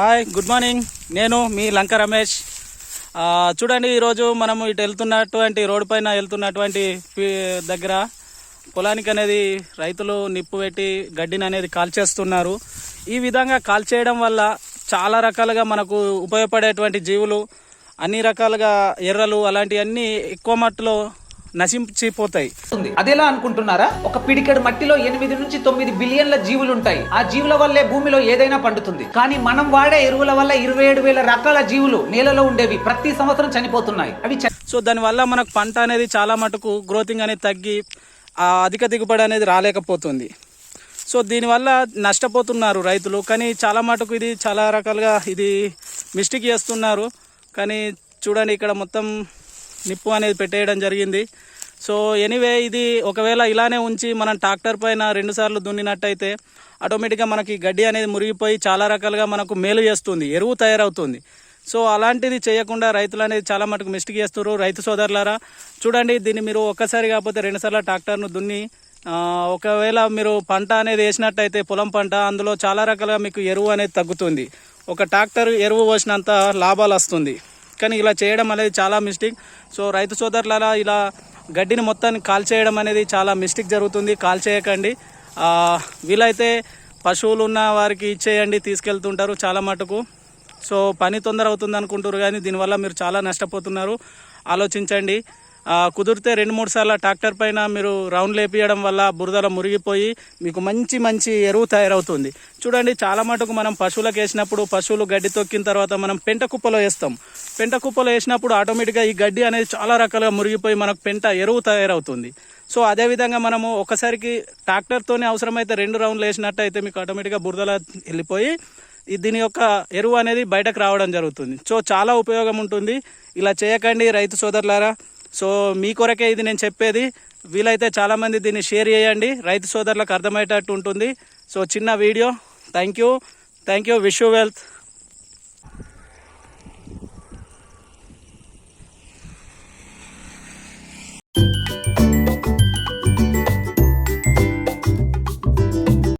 Hi good morning. నేను మీ లంక రమేష్. చూడండి ఈరోజు మనము ఇటు వెళ్తున్నటువంటి రోడ్డు పైన వెళ్తున్నటువంటి దగ్గర పొలానికి అనేది రైతులు నిప్పు పెట్టి గడ్డిని అనేది కాల్చేస్తున్నారు. ఈ విధంగా కాల్చేయడం వల్ల చాలా రకాలుగా మనకు ఉపయోగపడేటువంటి జీవులు అన్ని రకాలుగా ఎర్రలు అలాంటివన్నీ ఎక్కువ మట్టులో నశించిపోతాయి. అదెలా అనుకుంటున్నారా? ఒక పిడికెడు మట్టిలో ఎనిమిది నుంచి తొమ్మిది బిలియన్ల జీవులు ఉంటాయి. ఆ జీవుల వల్లే భూమిలో ఏదైనా పండుతుంది. కానీ మనం వాడే ఎరువుల వల్ల ఇరవై ఏడు వేల రకాల జీవులు నేలలో ఉండేవి. ప్రతి సంవత్సరం చనిపోతున్నాయి. అవి సో దానివల్ల మనకు పంట అనేది చాలా మటుకు గ్రోతింగ్ అనేది తగ్గి ఆ అధిక దిగుబడి అనేది రాలేకపోతుంది. సో దీనివల్ల నష్టపోతున్నారు రైతులు. కానీ చాలా మటుకు ఇది చాలా రకాలుగా ఇది మిస్టేక్ చేస్తున్నారు. కానీ చూడండి ఇక్కడ మొత్తం నిప్పు అనేది పెట్టేయడం జరిగింది. సో ఎనీవే ఇది ఒకవేళ ఇలానే ఉంచి మనం ట్రాక్టర్ పైన రెండుసార్లు దున్నినట్టయితే ఆటోమేటిక్గా మనకి గడ్డి అనేది మురిగిపోయి చాలా రకాలుగా మనకు మేలు చేస్తుంది ఎరువు తయారవుతుంది. సో అలాంటిది చేయకుండా రైతులు అనేది చాలా మటుకు మిస్టేక్ చేస్తున్నారు. రైతు సోదరులారా చూడండి దీన్ని మీరు ఒక్కసారి కాకపోతే రెండుసార్లు ట్రాక్టర్ను దున్ని ఒకవేళ మీరు పంట అనేది వేసినట్టయితే పొలం పంట అందులో చాలా రకాలుగా మీకు ఎరువు అనేది తగ్గుతుంది. ఒక ట్రాక్టర్ ఎరువు పోసినంత లాభాలు వస్తుంది. కానీ ఇలా చేయడం అనేది చాలా మిస్టేక్. సో రైతు సోదరుల ఇలా గడ్డిని మొత్తాన్ని కాల్చేయడం అనేది చాలా మిస్టేక్ జరుగుతుంది. కాల్చేయకండి వీలైతే పశువులు ఉన్న వారికి ఇచ్చేయండి తీసుకెళ్తుంటారు చాలా మటుకు. సో పని తొందర అవుతుంది అనుకుంటారు కానీ దీనివల్ల మీరు చాలా నష్టపోతున్నారు. ఆలోచించండి. కుదిరితే రెండు మూడు సార్లు ట్రాక్టర్ పైన మీరు రౌండ్ లేపియడం వల్ల బురదలో మురిగిపోయి మీకు మంచి మంచి ఎరువు తయారవుతుంది. చూడండి చాలా మటుకు మనం పశువులకు వేసినప్పుడు పశువులు గడ్డి తొక్కిన తర్వాత మనం పెంట కుప్పలో వేస్తాం. పెంట కుప్పలో వేసినప్పుడు ఆటోమేటిక్గా ఈ గడ్డి అనేది చాలా రకాలుగా మురిగిపోయి మనకు పెంట ఎరువు తయారవుతుంది. సో అదేవిధంగా మనము ఒకసారికి ట్రాక్టర్తోనే అవసరమైతే రెండు రౌండ్లు వేసినట్టయితే మీకు ఆటోమేటిక్గా బురదలో వెళ్ళిపోయి దీని యొక్క ఎరువు అనేది బయటకు రావడం జరుగుతుంది. సో చాలా ఉపయోగం ఉంటుంది. ఇలా చేయకండి రైతు సోదరులారా. సో మీ కొరకే ఇది నేను చెప్పేది. వీలైతే చాలామంది దీన్ని షేర్ చేయండి. రైతు సోదరులకు అర్థమయ్యేటట్టు ఉంటుంది. సో చిన్న video. Thank you thank you wish you wealth